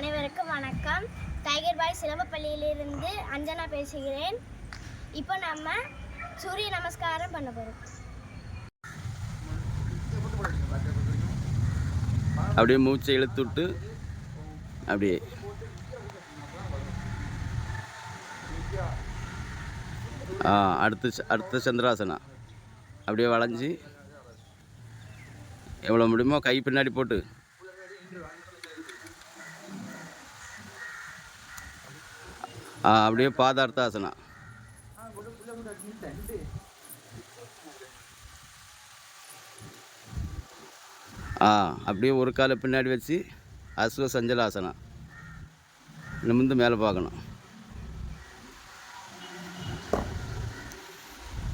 அனைவருக்கும் வணக்கம். டைகர் பாய் சிலம்பப்பள்ளியிலிருந்து அஞ்சனா பேசுகிறேன். இப்போ நம்ம சூரிய நமஸ்காரம் பண்ண போகிறோம் அப்படியே மூச்சை இழுத்து விட்டு அப்படியே. ஆ அடுத்து ச- அடுத்த சந்திராசனா. அப்படியே வளைஞ்சி. எவ்வளோ முடியுமோ கை பின்னாடி போட்டு. அப்படியே பாதார்த்தாசனா. ஆ அப்படியே ஒரு காலை பின்னாடி வச்சு அஸ்வ சஞ்சலாசனம் நிமிந்து மேலே பார்க்கணும்.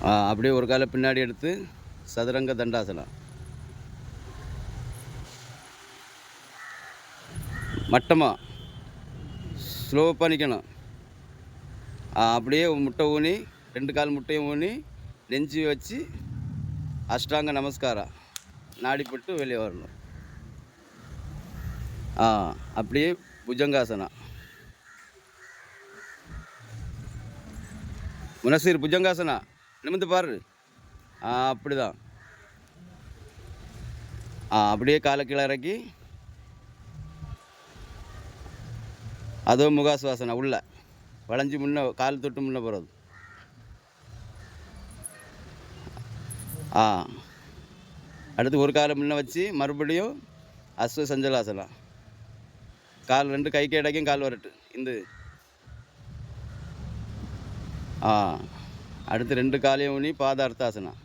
ஆ அப்படியே ஒரு காலை பின்னாடி எடுத்து சதுரங்க தண்டாசனம் மட்டமாக ஸ்லோ பண்ணிக்கணும் அப்படியே முட்டை ஊனி ரெண்டு கால் முட்டையும் ஊனி நெஞ்சு வச்சு அஷ்டாங்க நமஸ்காரம் நாடிப்பட்டு வெளியே வரணும். ஆ அப்படியே புஜங்காசனம். முனசீர் புஜங்காசனா? நிமிந்து பாரு. ஆ அப்படிதான். ஆ அப்படியே காலை கீழே இறக்கி. அதோ முகாசுவாசனா உள்ள. வளைஞ்சு முன்னே கால் தொட்டு முன்னே போகிறது ஆ. அடுத்து ஒரு காலை முன்ன வச்சு மறுபடியும் அஸ்வ சஞ்சலாசனம் கால் ரெண்டு கை கேடைக்கும் கால் வரட்டு. இந்த. ஆ. அடுத்து ரெண்டு காலையும் ஊனி பாதார்த்தாசனம்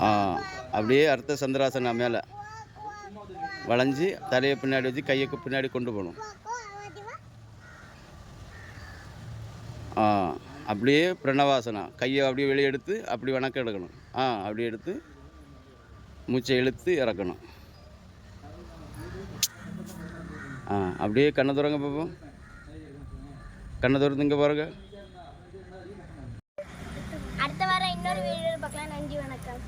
ஆ. அப்படியே அர்த்த சந்திராசனா மேலே. வளைஞ்சி தலையை பின்னாடி வச்சு கையை பின்னாடி கொண்டு போகணும். ஆ அப்படியே பிரணவாசனா. கையை அப்படியே வெளியே எடுத்து அப்படி வணக்கம் எடுக்கணும். ஆ அப்படியே எடுத்து மூச்சை இழுத்து இறக்கணும். ஆ அப்படியே கண்ணை துறங்க பார்ப்போம் கண்ணை திறந்து இங்கே பாருங்க. அடுத்த வாரம் இன்னொரு வீடியோ பார்க்கலாம். நன்றி வணக்கம்.